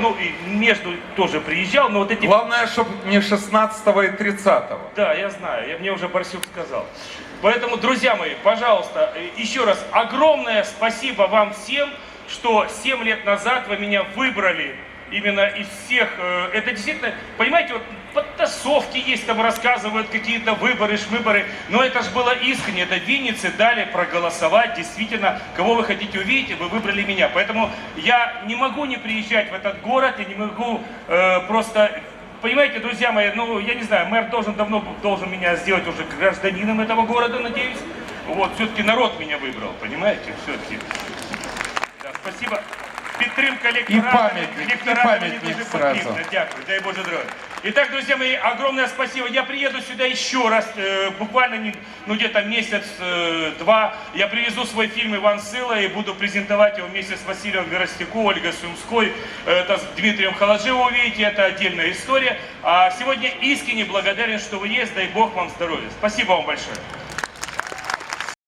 Ну, и между тоже приезжал, но вот эти... Главное, чтобы не 16 и 30. Да, я знаю, я, мне уже Борсюк сказал. Поэтому, друзья мои, пожалуйста, э, еще раз огромное спасибо вам всем, что 7 лет назад вы меня выбрали именно из всех. э, Это действительно, понимаете, вот подтасовки есть, там рассказывают какие-то выборы, шмыборы, но это же было искренне, это винницы дали проголосовать, действительно, кого вы хотите увидеть, и вы выбрали меня. Поэтому я не могу не приезжать в этот город, я не могу э, просто Понимаете, друзья мои, ну, я не знаю, мэр должен давно должен меня сделать уже гражданином этого города, надеюсь. Вот, все-таки народ меня выбрал, понимаете, все-таки. Да, спасибо. Підтримка лектората, пам'ятник, лектората і мені пам'ятник дуже сразу. потрібна. Дякую, дай Боже здоровья. Итак, друзья мои, огромное спасибо. Я приеду сюда еще раз, э, буквально не- ну, где-то месяц-два. Я привезу свой фильм «Иван Сыла» и буду презентовать его вместе с Василием Веростяку, Ольгой Сумской, э, это с Дмитрием Халаджиевым увидите, это отдельная история. А сегодня искренне благодарен, что вы есть, дай Бог вам здоровья. Спасибо вам большое.